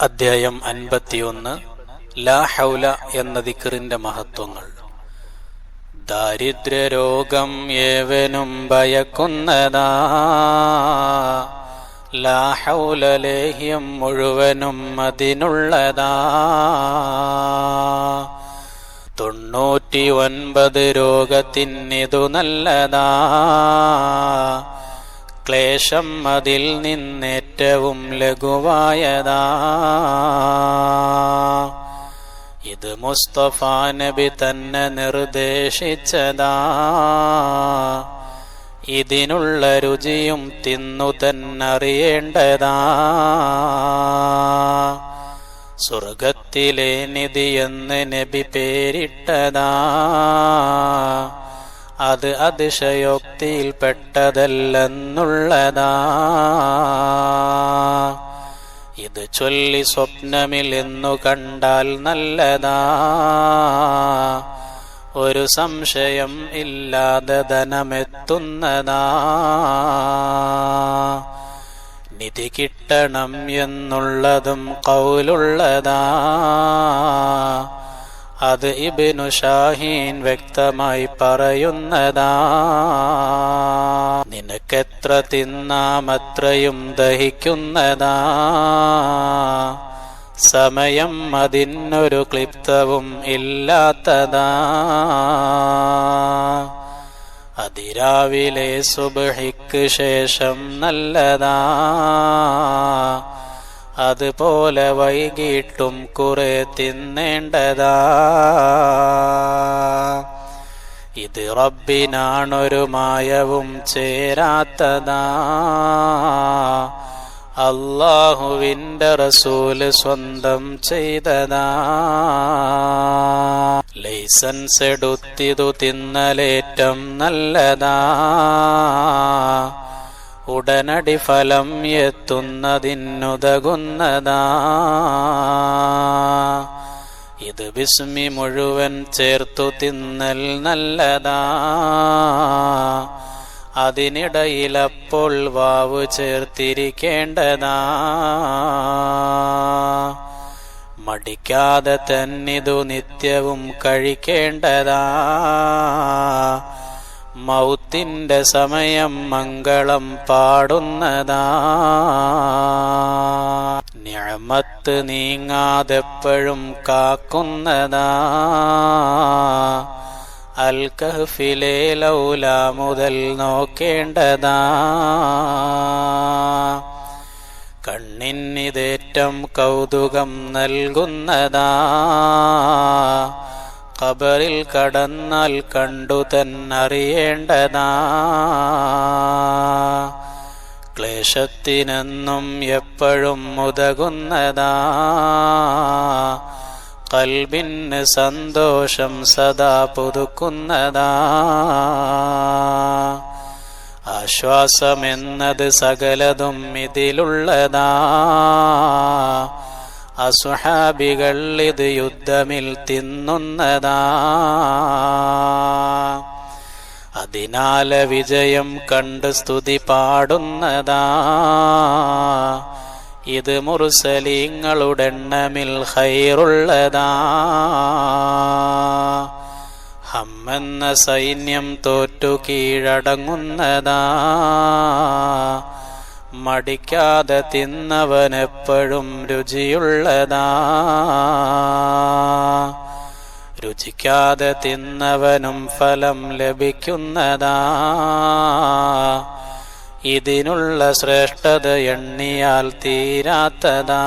അധ്യായം അൻപത്തിയൊന്ന്. ലാ ഹൗല എന്ന ദിക്കറിന്റെ മഹത്വങ്ങൾ. ദാരിദ്ര്യ രോഗം ഏവനും ഭയക്കുന്നതാ. ലാ ലേഹ്യം മുഴുവനും അതിനുള്ളതാ. തൊണ്ണൂറ്റി ഒൻപത് രോഗത്തിനിതു നല്ലതാ. ക്ലേശം അതിൽ നിന്നേറ്റവും ലഘുവായതാ. ഇത് മുസ്തഫ നബി തന്നെ നിർദ്ദേശിച്ചതാ. ഇതിനുള്ള രുചിയും തിന്നു തന്നറിയേണ്ടതാ. സ്വർഗത്തിലെ നിധിയെന്ന് നബി പേരിട്ടതാ. അത് അതിശയോക്തിയിൽപ്പെട്ടതല്ലെന്നുള്ളതാ. ഇത് ചൊല്ലി സ്വപ്നമിൽ എന്നു കണ്ടാൽ നല്ലതാ. ഒരു സംശയം ഇല്ലാതെ ധനമെത്തുന്നതാ. നിധി കിട്ടണം എന്നുള്ളതും കൗലുള്ളതാ. അത് ഇബിനു ഷാഹീൻ വ്യക്തമായി പറയുന്നതാ. നിനക്കെത്ര തിന്നാമത്രയും ദഹിക്കുന്നതാ. സമയം അതിനൊരു ക്ലിപ്തവും ഇല്ലാത്തതാ. അതിരാവിലെ സുബഹിക്ക് ശേഷം നല്ലതാ. അതുപോലെ വൈകിട്ടും കുറെ തിന്നേണ്ടതാ. ഇത് റബ്ബിനാണൊരു മായവും ചേരാത്തതാ. അള്ളാഹുവിന്റെ റസൂൽ സ്വന്തം ചെയ്തതാ. ലൈസൻസ് എടുത്തിതു തിന്നലേറ്റം നല്ലതാ. ഉടനടി ഫലം എത്തുന്നതിനുതകുന്നതാ. ഇത് വിസ്മി മുഴുവൻ ചേർത്തു തിന്നൽ നല്ലതാ. അതിനിടയിലപ്പോൾ വാവ് ചേർത്തിരിക്കേണ്ടതാ. മടിക്കാതെ തന്നിതു നിത്യവും കഴിക്കേണ്ടതാ. മൗത്തിന്റെ സമയം മംഗളം പാടുന്നതാ. ഞാമത്ത് നീങ്ങാതെപ്പോഴും കാക്കുന്നതാ. അൽ കഹ്ഫിലെ ലൗല മുതൽ നോക്കേണ്ടതാ. കണ്ണിനിതേറ്റം കൗതുകം നൽകുന്നതാ. ഖബറിൽ കടന്നാൽ കണ്ടു തന്നറിയേണ്ടതാ. ക്ലേശത്തിനെന്നും എപ്പോഴും മുതകുന്നതാ. കൽബിന് സന്തോഷം സദാ പുതുക്കുന്നതാ. ആശ്വാസമെന്നത് സകലതും ഇതിലുള്ളതാ. അസുഹാബികൾ ഇത് യുദ്ധമിൽ തിന്നുന്നതാ. അതിനാല വിജയം കണ്ട് സ്തുതി പാടുന്നതാ. ഇത് മുറുസലിങ്ങളുടെ എണ്ണമിൽ ഹൈറുള്ളതാ ഹമ്മെന്ന സൈന്യം തോറ്റു കീഴടങ്ങുന്നതാ. മടിക്കാതെ തിന്നവനെപ്പോഴും രുചിയുള്ളതാ. രുചിക്കാതെ തിന്നവനും ഫലം ലഭിക്കുന്നതാ. ഇതിനുള്ള ശ്രേഷ്ഠത എണ്ണിയാൽ തീരാത്തതാ.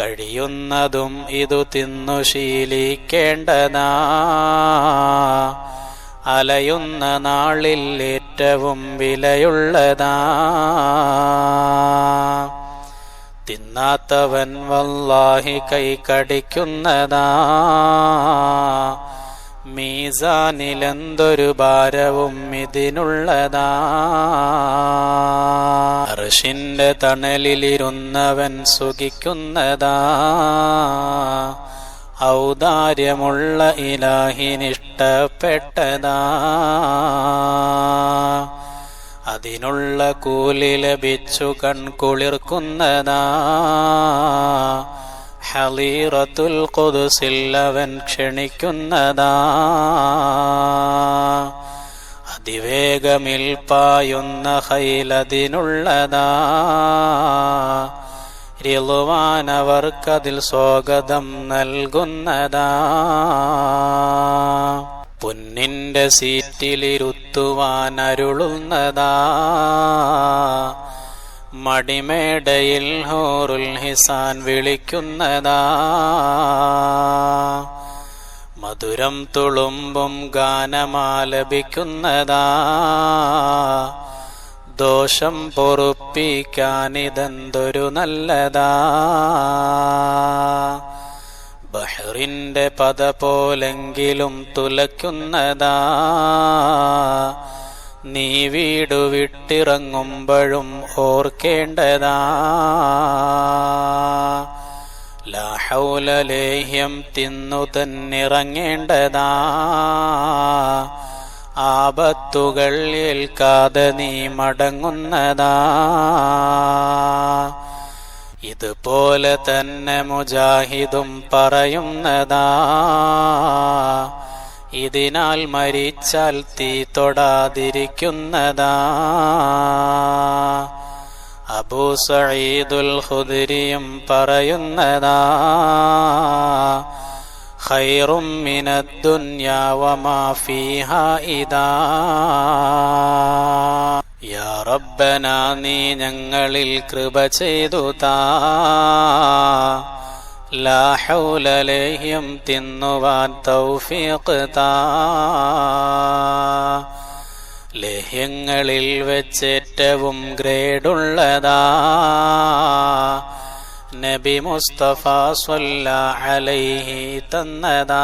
കഴിയുന്നതും ഇതു തിന്നു ശീലിക്കേണ്ടതാ. അലയുന്ന നാളിൽ ഏറ്റവും വിലയുള്ളതാ. തിന്നാത്തവൻ വല്ലാഹി കൈ കടിക്കുന്നതാ മീസാനിലെന്തൊരു ഭാരവും ഇതിനുള്ളതാ. ഋഷിന്റെ തണലിലിരുന്നവൻ സുഖിക്കുന്നതാ. ഔദാര്യമുള്ള ഇലാഹിനിഷ്ടപ്പെട്ടതാ. അതിനുള്ള കൂലി ലഭിച്ചു കൺകുളിർക്കുന്നതാ. ഹലീറത്തുൽ കൊതുസിൽ അവൻ ക്ഷണിക്കുന്നതാ. അതിവേഗമിൽ പായുന്ന ഹൈലതിനുള്ളതാ. റിളുവാനവർക്കതിൽ സ്വാഗതം നൽകുന്നതാ. പൊന്നിന്റെ സീറ്റിലിരുത്തുവാൻ അരുളുന്നതാ മടിമേടയിൽ ഹോറുൽ ഹിസാൻ വിളിക്കുന്നതാ. മധുരം തുളുമ്പും ഗാനമാലപിക്കുന്നതാ. ദോഷം പൊറുപ്പിക്കാനിതെന്തൊരു നല്ലതാ? ബഹറിന്റെ പദ പോലെങ്കിലും തുലയ്ക്കുന്നതാ. നീ വീടു വിട്ടിറങ്ങുമ്പോഴും ഓർക്കേണ്ടതാ. ലാഹൗലലേഹ്യം തിന്നു തന്നിറങ്ങേണ്ടതാ ആപത്തുകൾ ഏൽക്കാതെ നീ മടങ്ങുന്നതാ. ഇതുപോലെ തന്നെ മുജാഹിദും പറയുന്നതാ. ഇതിനാൽ മരിച്ചാൽ തീ തൊടാതിരിക്കുന്നതാ. അബൂ സഈദുൽ ഹുദരിയും പറയുന്നതാ. ഖൈറും മിനദ്ദുന്യാ വമാ ഫീഹാ ഇദാ. യാ റബ്ബന നീ ഞങ്ങളിൽ കൃപ ചെയ്തു താ. ലാ ഹൗല ലേഹ്യം തിന്നുവാൻ തൗഫീഖ് താ. ലഹ്യങ്ങളിൽ വെച്ചേറ്റവും ഗ്രേഡുള്ളതാ. നബി മുസ്തഫ സ്വല്ല അലൈഹി തന്നതാ.